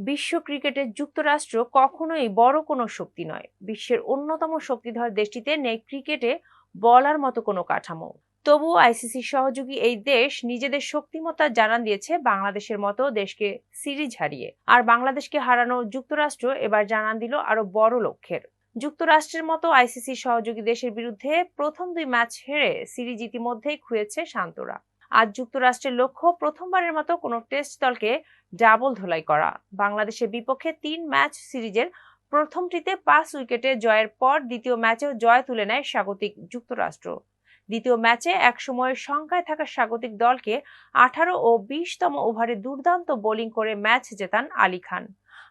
বিশ্ব ক্রিকেটে যুক্তরাষ্ট্র কখনোই বড় কোনো শক্তি নয়। বিশ্বের অন্যতম শক্তিধর দেশটিতে নেই ক্রিকেটে বলার মতো কোনো কাঠামো। তবুও আইসিসির সহযোগী এই দেশ নিজেদের শক্তিমত্তা জানান দিয়েছে বাংলাদেশের মতো দেশকে সিরিজ হারিয়ে। আর বাংলাদেশকে হারানো যুক্তরাষ্ট্র এবার জানান দিল আরও বড় লক্ষ্যের। যুক্তরাষ্ট্রের মতো আইসিসি সহযোগী দেশের বিরুদ্ধে প্রথম দুই ম্যাচ হেরে সিরিজ ইতিমধ্যেই খুঁয়েছে শান্তরা। আজ যুক্তরাষ্ট্রের লক্ষ্য প্রথমবারের মতো কোনো টেস্ট দলকে ডাবল ধোলাই করা। বাংলাদেশের বিপক্ষে তিন ম্যাচ সিরিজের প্রথমটিতে পাঁচ উইকেটে জয়ের পর দ্বিতীয় ম্যাচেও জয় তুলে নেয় স্বাগতিক যুক্তরাষ্ট্র। দ্বিতীয় ম্যাচে একসময়ের সংখ্যায় থাকা স্বাগতিক দলকে আঠারো ও বিশতম ওভারে দুর্দান্ত বোলিং করে ম্যাচ জেতান আলী খান।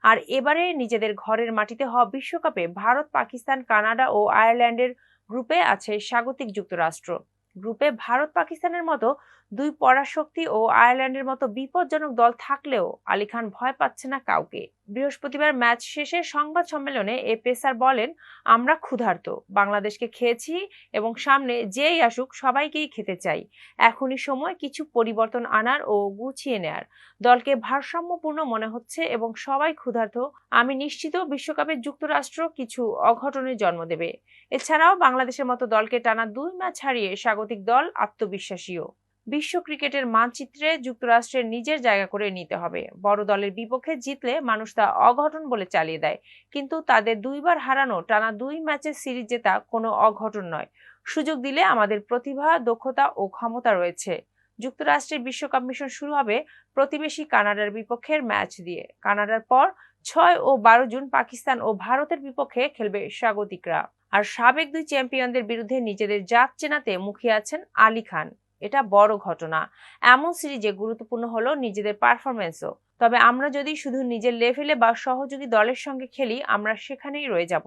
আর এবারে নিজেদের ঘরের মাটিতে হওয়া বিশ্বকাপে ভারত, পাকিস্তান, কানাডা ও আয়ারল্যান্ডের গ্রুপে আছে স্বাগতিক যুক্তরাষ্ট্র। গ্রুপে ভারত, পাকিস্তানের মতো দুই পরাশক্তি ও আয়ারল্যান্ডের মতো বিপজ্জনক দল থাকলেও আলী খান ভয় পাচ্ছে না কাউকে। বৃহস্পতিবার ম্যাচ শেষে সংবাদ সম্মেলনে এ পেসার বলেন, আমরা ক্ষুধার্ত, বাংলাদেশকে খেয়েছি এবং সামনে যেই আসুক সবাইকেই খেতে চাই। এখনই সময় কিছু পরিবর্তন আনার ও গুছিয়ে নেয়ার। দলকে ভারসাম্যপূর্ণ মনে হচ্ছে এবং সবাই ক্ষুধার্ত। আমি নিশ্চিত বিশ্বকাপে যুক্তরাষ্ট্র কিছু অঘটনের জন্ম দেবে। এছাড়াও বাংলাদেশের মতো দলকে টানা দুই ম্যাচ হারিয়ে স্বাগতিক দল আত্মবিশ্বাসীও। বিশ্ব ক্রিকেটের মানচিত্রে যুক্তরাষ্ট্রের নিজের জায়গা করে নিতে হবে। বড় দলের বিপক্ষে জিতলে মানুষ তা অঘটন বলে চালিয়ে দেয়। কিন্তু তাদের দুইবার হারানো টানা দুই ম্যাচের সিরিজ জেতা কোনো অঘটন নয়। সুযোগ দিলে আমাদের প্রতিভা, দক্ষতা ও ক্ষমতা রয়েছে। যুক্তরাষ্ট্রের বিশ্বকাপ মিশন শুরু হবে প্রতিবেশী কানাডার বিপক্ষের ম্যাচ দিয়ে। কানাডার পর ছয় ও বারো জুন পাকিস্তান ও ভারতের বিপক্ষে খেলবে স্বাগতিকরা। আর সাবেক দুই চ্যাম্পিয়নদের বিরুদ্ধে নিজেদের জাত চেনাতে মুখিয়ে আছেন আলী খান। এটা বড় ঘটনা। এমন সিরিজে গুরুত্বপূর্ণ হলো নিজেদের পারফরমেন্সও তবে আমরা যদি শুধু নিজের লেভেলে বা সহযোগী দলের সঙ্গে খেলি, আমরা সেখানেই রয়ে যাব।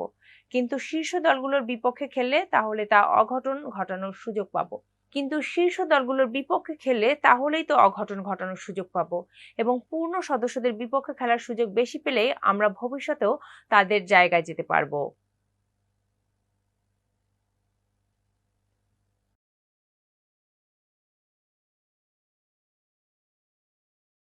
কিন্তু শীর্ষ দলগুলোর বিপক্ষে খেললে তাহলে তা অঘটন ঘটানোর সুযোগ পাবো। কিন্তু শীর্ষ দলগুলোর বিপক্ষে খেললে তাহলেই তো অঘটন ঘটানোর সুযোগ পাবো। এবং পূর্ণ সদস্যদের বিপক্ষে খেলার সুযোগ বেশি পেলেই আমরা ভবিষ্যতেও তাদের জায়গায় যেতে পারব।